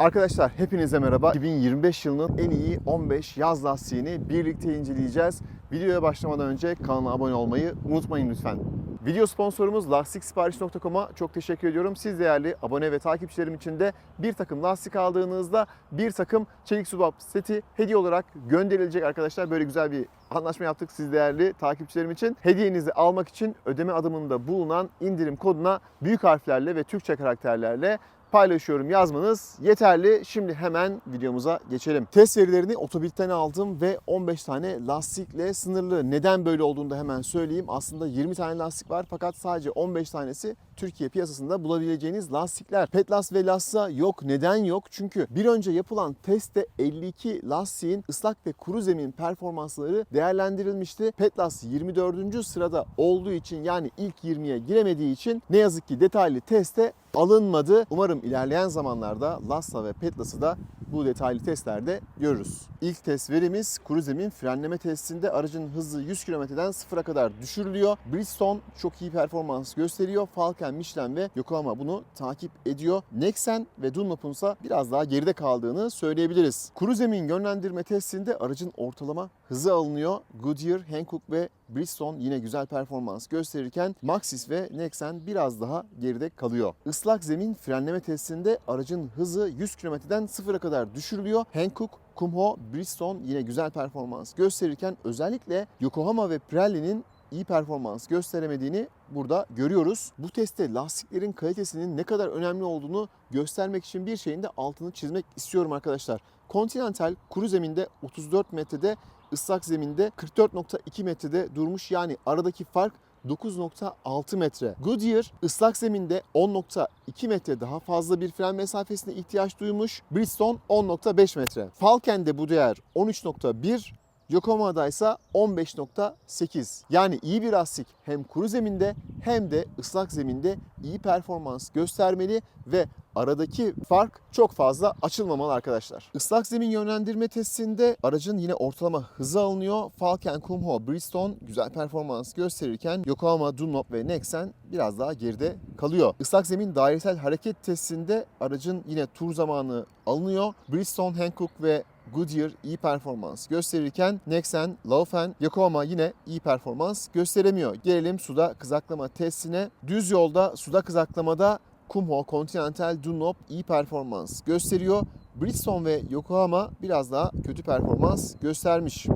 Arkadaşlar hepinize merhaba. 2025 yılının en iyi 15 yaz lastiğini birlikte inceleyeceğiz. Videoya başlamadan önce kanala abone olmayı unutmayın lütfen. Video sponsorumuz lastiksipariş.com'a çok teşekkür ediyorum. Siz değerli abone ve takipçilerim için de bir takım lastik aldığınızda bir takım çelik subap seti hediye olarak gönderilecek arkadaşlar. Böyle güzel bir anlaşma yaptık siz değerli takipçilerim için. Hediyenizi almak için ödeme adımında bulunan indirim koduna büyük harflerle ve Türkçe karakterlerle paylaşıyorum yazmanız yeterli. Şimdi hemen videomuza geçelim. Test verilerini Otobit'ten aldım ve 15 tane lastikle sınırlı. Neden böyle olduğunu da hemen söyleyeyim. Aslında 20 tane lastik var fakat sadece 15 tanesi Türkiye piyasasında bulabileceğiniz lastikler. Petlas ve Lassa yok. Neden yok? Çünkü bir önce yapılan testte 52 lastiğin ıslak ve kuru zemin performansları değerlendirilmişti. Petlas 24. sırada olduğu için yani ilk 20'ye giremediği için ne yazık ki detaylı teste alınmadı. Umarım ilerleyen zamanlarda Lassa ve Petlas'ı da bu detaylı testlerde görürüz. İlk test verimiz kuru zemin frenleme testinde aracın hızı 100 km'den sıfıra kadar düşürülüyor. Bridgestone çok iyi performans gösteriyor. Falken, Michelin ve Yokohama bunu takip ediyor. Nexen ve Dunlop'un ise biraz daha geride kaldığını söyleyebiliriz. Kuru zemin yönlendirme testinde aracın ortalama hızı alınıyor. Goodyear, Hankook ve Bridgestone yine güzel performans gösterirken Maxxis ve Nexen biraz daha geride kalıyor. Islak zemin frenleme testinde aracın hızı 100 km'den sıfıra kadar düşürülüyor. Hankook, Kumho, Bridgestone yine güzel performans gösterirken özellikle Yokohama ve Pirelli'nin iyi performans gösteremediğini burada görüyoruz. Bu testte lastiklerin kalitesinin ne kadar önemli olduğunu göstermek için bir şeyin de altını çizmek istiyorum arkadaşlar. Continental kuru zeminde 34 metrede, ıslak zeminde 44.2 metrede durmuş. Yani aradaki fark 9.6 metre. Goodyear ıslak zeminde 10.2 metre daha fazla bir fren mesafesine ihtiyaç duymuş. Bridgestone 10.5 metre. Falken'de bu değer 13.1, Yokohama'da ise 15.8. Yani iyi bir lastik hem kuru zeminde hem de ıslak zeminde iyi performans göstermeli ve aradaki fark çok fazla açılmamalı arkadaşlar. Islak zemin yönlendirme testinde aracın yine ortalama hızı alınıyor. Falken, Kumho, Bridgestone güzel performans gösterirken Yokohama, Dunlop ve Nexen biraz daha geride kalıyor. Islak zemin dairesel hareket testinde aracın yine tur zamanı alınıyor. Bridgestone, Hankook ve Goodyear iyi performans gösterirken Nexen, Laufen, Yokohama yine iyi performans gösteremiyor. Gelelim suda kızaklama testine. Düz yolda suda kızaklamada Kumho, Continental, Dunlop iyi performans gösteriyor. Bridgestone ve Yokohama biraz daha kötü performans göstermiş.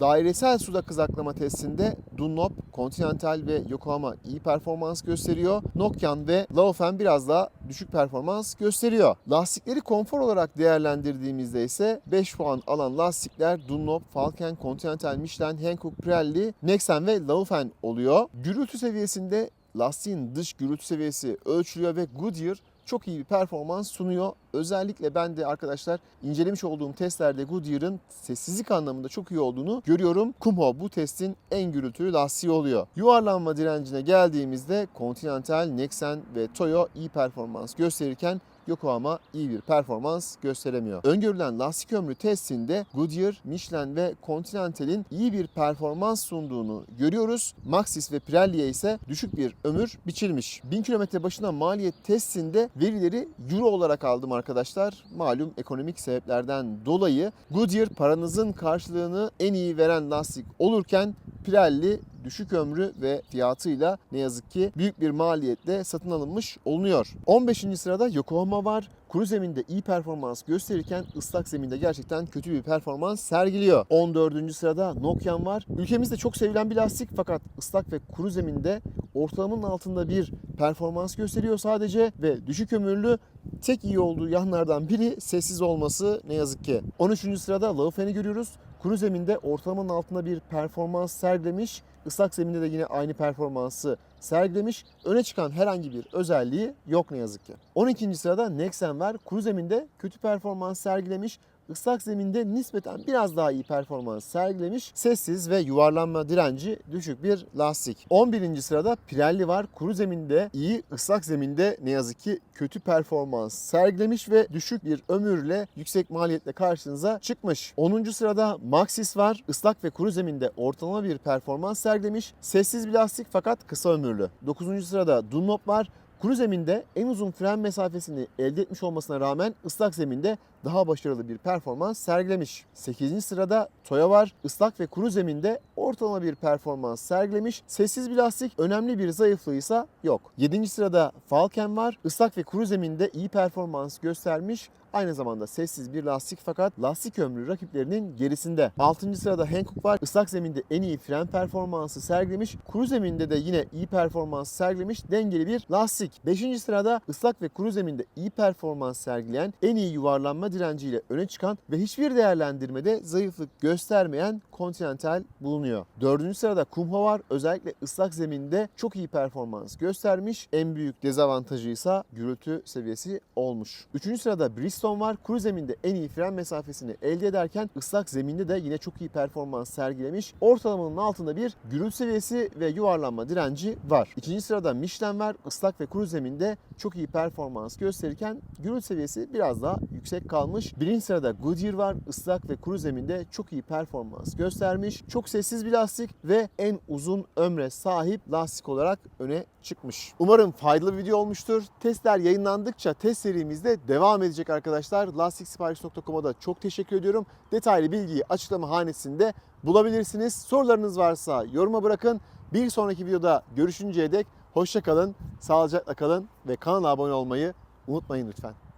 Dairesel suda kızaklama testinde Dunlop, Continental ve Yokohama iyi performans gösteriyor. Nokian ve Laufen biraz daha düşük performans gösteriyor. Lastikleri konfor olarak değerlendirdiğimizde ise 5 puan alan lastikler Dunlop, Falken, Continental, Michelin, Hankook, Pirelli, Nexen ve Laufen oluyor. Gürültü seviyesinde lastiğin dış gürültü seviyesi ölçülüyor ve Goodyear çok iyi bir performans sunuyor. Özellikle ben de arkadaşlar incelemiş olduğum testlerde Goodyear'ın sessizlik anlamında çok iyi olduğunu görüyorum. Kumho bu testin en gürültülü lastiği oluyor. Yuvarlanma direncine geldiğimizde Continental, Nexen ve Toyo iyi performans gösterirken Yokohama iyi bir performans gösteremiyor. Öngörülen lastik ömrü testinde Goodyear, Michelin ve Continental'in iyi bir performans sunduğunu görüyoruz. Maxxis ve Pirelli'ye ise düşük bir ömür biçilmiş. 1000 km başına maliyet testinde verileri euro olarak aldım arkadaşlar. Malum ekonomik sebeplerden dolayı Goodyear paranızın karşılığını en iyi veren lastik olurken Pirelli düşük ömrü ve fiyatıyla ne yazık ki büyük bir maliyetle satın alınmış olunuyor. 15. sırada Yokohama var. Kuru zeminde iyi performans gösterirken ıslak zeminde gerçekten kötü bir performans sergiliyor. 14. sırada Nokian var. Ülkemizde çok sevilen bir lastik fakat ıslak ve kuru zeminde ortalamanın altında bir performans gösteriyor sadece ve düşük ömürlü tek iyi olduğu yanlardan biri sessiz olması ne yazık ki. 13. sırada Laufen'i görüyoruz. Kuru zeminde ortalamanın altında bir performans sergilemiş. Islak zeminde de yine aynı performansı sergilemiş. Öne çıkan herhangi bir özelliği yok ne yazık ki. 12. sırada Nexen var. Kuru zeminde kötü performans sergilemiş. Islak zeminde nispeten biraz daha iyi performans sergilemiş. Sessiz ve yuvarlanma direnci düşük bir lastik. 11. sırada Pirelli var. Kuru zeminde iyi, ıslak zeminde ne yazık ki kötü performans sergilemiş ve düşük bir ömürle yüksek maliyetle karşınıza çıkmış. 10. sırada Maxxis var. Islak ve kuru zeminde ortalama bir performans sergilemiş. Sessiz bir lastik fakat kısa ömürlü. 9. sırada Dunlop var. Kuru zeminde en uzun fren mesafesini elde etmiş olmasına rağmen ıslak zeminde daha başarılı bir performans sergilemiş. 8. sırada Toya var. Islak ve kuru zeminde ortalama bir performans sergilemiş. Sessiz bir lastik önemli bir zayıflığı ise yok. 7. sırada Falken var. Islak ve kuru zeminde iyi performans göstermiş. Aynı zamanda sessiz bir lastik fakat lastik ömrü rakiplerinin gerisinde. 6. sırada Hankook var. Islak zeminde en iyi fren performansı sergilemiş. Kuru zeminde de yine iyi performans sergilemiş. Dengeli bir lastik. 5. sırada ıslak ve kuru zeminde iyi performans sergileyen, en iyi yuvarlanma direnciyle öne çıkan ve hiçbir değerlendirmede zayıflık göstermeyen Continental bulunuyor. 4. sırada Kumho var. Özellikle ıslak zeminde çok iyi performans göstermiş. En büyük dezavantajı ise gürültü seviyesi olmuş. 3. sırada Bridgestone var. Kuru zeminde en iyi fren mesafesini elde ederken ıslak zeminde de yine çok iyi performans sergilemiş. Ortalamanın altında bir gürültü seviyesi ve yuvarlanma direnci var. İkinci sırada Michelin var. Islak ve kuru zeminde çok iyi performans gösterirken gürültü seviyesi biraz daha yüksek kalmış. Birinci sırada Goodyear var. Islak ve kuru zeminde çok iyi performans göstermiş. Çok sessiz bir lastik ve en uzun ömre sahip lastik olarak öne çıkmış. Umarım faydalı bir video olmuştur. Testler yayınlandıkça test serimizde devam edecek arkadaşlar. Lastiksipariş.com'a da çok teşekkür ediyorum. Detaylı bilgiyi açıklama hanesinde bulabilirsiniz. Sorularınız varsa yoruma bırakın. Bir sonraki videoda görüşünceye dek hoşça kalın, sağlıcakla kalın ve kanala abone olmayı unutmayın lütfen.